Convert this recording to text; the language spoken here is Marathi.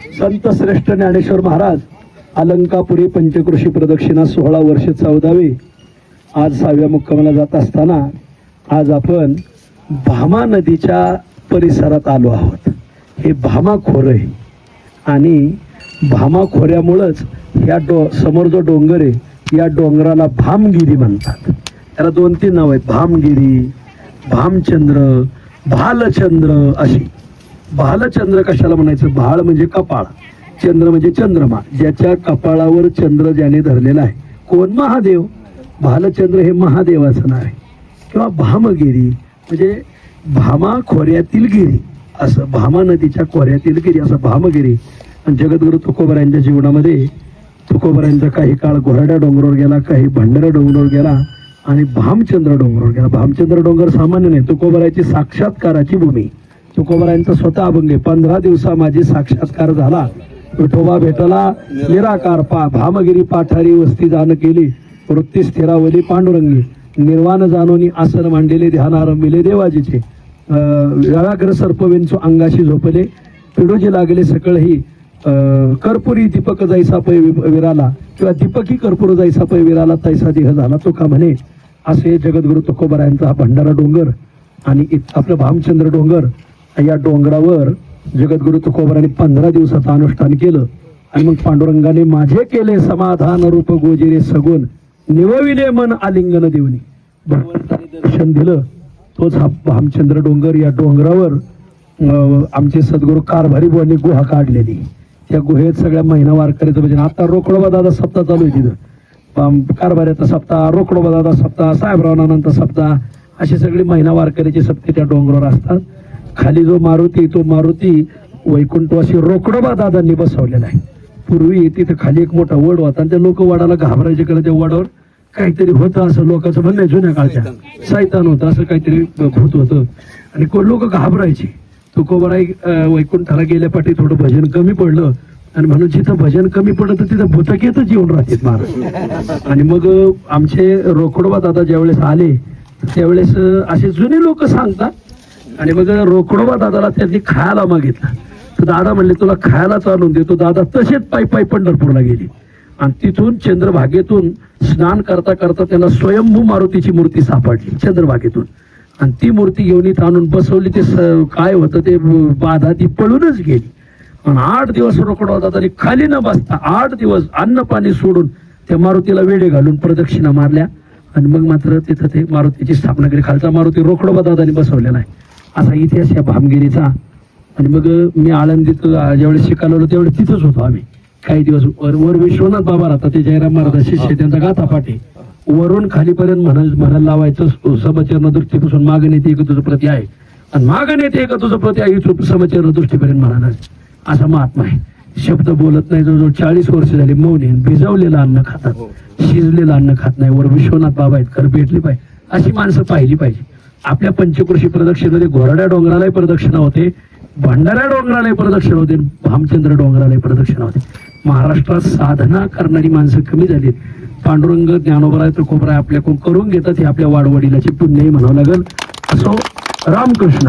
संत श्रेष्ठ ज्ञानेश्वर महाराज अलंकापुरी पंचकृषी प्रदक्षिणा सोहळा वर्ष चौदावे. आज सहाव्या मुक्कामाला जात असताना आज आपण भामा नदीच्या परिसरात आलो आहोत. हे भामा खोरं आहे. आणि भामा खोऱ्यामुळंच या डो समोर जो डोंगर आहे या डोंगराला भामगिरी म्हणतात. त्याला दोन तीन नाव आहेत. भामगिरी भामचंद्र भालचंद्र अशी. भालचंद्र कशाला म्हणायचं? भाळ म्हणजे कपाळ. चंद्र म्हणजे चंद्रमा. ज्याच्या कपाळावर चंद्र ज्याने धरलेला आहे. कोण महादेव? भालचंद्र हे महादेवाचं नाव आहे. किंवा भामगिरी म्हणजे भामा खोऱ्यातील गिरी. असं भामा नदीच्या खोऱ्यातील गिरी असं भामगिरी. आणि जगद्गुरु तुकोबरायांच्या जीवनामध्ये तुकोबरायांचा काही काळ गोरड्या डोंगरावर गेला काही भंडारा डोंगरावर गेला आणि भामचंद्र डोंगरावर गेला. भामचंद्र डोंगर सामान्य नाही तुकोबरायची साक्षात्काराची भूमी. तुकोबरायांचा स्वतः अभंग पंधरा दिवसा माझी साक्षात्कार झाला. विठोबा भेटला. निराकार पा भामगिरी पाठारी वस्ती जाण केली. वृत्ती स्थिरावली पांडुरंगी. निर्वाण जाणोनी आसन मांडलेले ध्यान आरंभिले देवाजीचे. व्याघ्र सर्पवेंचो अंगाशी झोपले. पिडोजी लागले सकळही. कर्पुरी दीपक जायसा पै वि- विराला. किंवा दीपकी कर्पूर जायसा पै विराला तैसा देह झाला तो का म्हणे? असे जगद्गुरु तुकोबरायांचा हा भंडारा डोंगर आणि आपलं भामचंद्र डोंगर. या डोंगरावर जगद्गुरु तुकोबरांनी पंधरा दिवसाचं अनुष्ठान केलं. आणि मग पांडुरंगाने माझे केले समाधान रूप गोजिरे सगुण. निवविले मन आलिंगन देवनी भगवंताने दर्शन दिलं. तोच हा भामचंद्र डोंगर या डोंगरावर आमचे सद्गुरू कारभारी बुवांनी गुहा काढलेली. त्या गुहेत सगळ्या महिना वारकऱ्याचं भजन. आता रोकडोबा दादा सप्ताह चालू आहे तिथं. कारभाऱ्याचा सप्ताह रोकडोबा दादा सप्ताह साहेबरावानंतर सप्ताह अशी सगळी महिना वारकऱ्याची सप्ते त्या डोंगरावर असतात. खाली जो मारुती तो मारुती वैकुंठवासी रोकडोबा दादांनी बसवलेला आहे. पूर्वी तिथं खाली एक मोठा वड होता आणि त्या लोक वडाला घाबरायचे कारण त्या वडावर काहीतरी होतं असं लोकांचं म्हणणं आहे जुन्या काळच्या. सैतान. होतं असं काहीतरी भूत होतं. आणि कोण लोक घाबरायचे? तुकोबराई वैकुंठाला गेल्या पाठी थोडं भजन कमी पडलं. आणि म्हणून जिथं भजन कमी पडलं तर तिथं भूतकेतच येऊन राहतात महाराज. आणि मग आमचे रोकडोबा दादा ज्यावेळेस आले त्यावेळेस असे जुने लोक सांगतात आणि मग रोकडोबा दादाला त्यांनी खायला मागितलं. तर दादा म्हणले तुला खायला चालून देतो. दादा तसेच पायी पायी पंढरपूरला गेली. आणि तिथून चंद्रभागेतून स्नान करता करता त्यांना स्वयंभू मारुतीची मूर्ती सापडली चंद्रभागेतून. आणि ती मूर्ती घेऊन इथं आणून बसवली ते काय होतं ते बाधा ती पळूनच गेली. आणि आठ दिवस रोकडा होता तरी खाली न बसता आठ दिवस अन्न पाणी सोडून त्या मारुतीला वेडे घालून प्रदक्षिणा मारल्या. आणि मग मात्र तिथं ते मारुतीची स्थापना केली. खालचा मारुती रोकडोबा दादाने बसवलेला आहे. असा इतिहास या भामगिरीचा. आणि मग मी आळंदीत ज्यावेळेस शिकायला होतो त्यावेळेस तिथंच होतो आम्ही. काही दिवस वर वर विश्वनाथ बाबा राहतात ते जयराम महाराज शिष्य त्यांचा गाथा पाठी. वरून खालीपर्यंत म्हणाल म्हणायला लावायचं समचरण दृष्टीपासून मागणी येते एक तुझं प्रती आहे. आणि मागणी येते एक तुझं प्रती आहे समचरण दृष्टीपर्यंत म्हणाला असा महात्मा आहे. शब्द बोलत नाही जवळजवळ चाळीस वर्ष झाली मौन भिजवलेलं अन्न खातात. शिजलेलं अन्न खात नाही. वर विश्वनाथ बाबा आहेत खरं भेटली पाहिजे. अशी माणसं पाहिली पाहिजे. आपल्या पंचकृषी प्रदक्षिणेमध्ये घोरड्या डोंगरालाही प्रदक्षिणा होते भंडाऱ्या डोंगरालाही प्रदक्षिणा होते भामचंद्र डोंगरालाही प्रदक्षिणा होते. महाराष्ट्रात साधना करणारी माणसं कमी झालीत. पांडुरंग ज्ञानोबराय तुकोबराय आपल्याकडून करून घेतात हे आपल्या वाडवडिलाची पुण्यही म्हणावं लागेल. असो रामकृष्ण.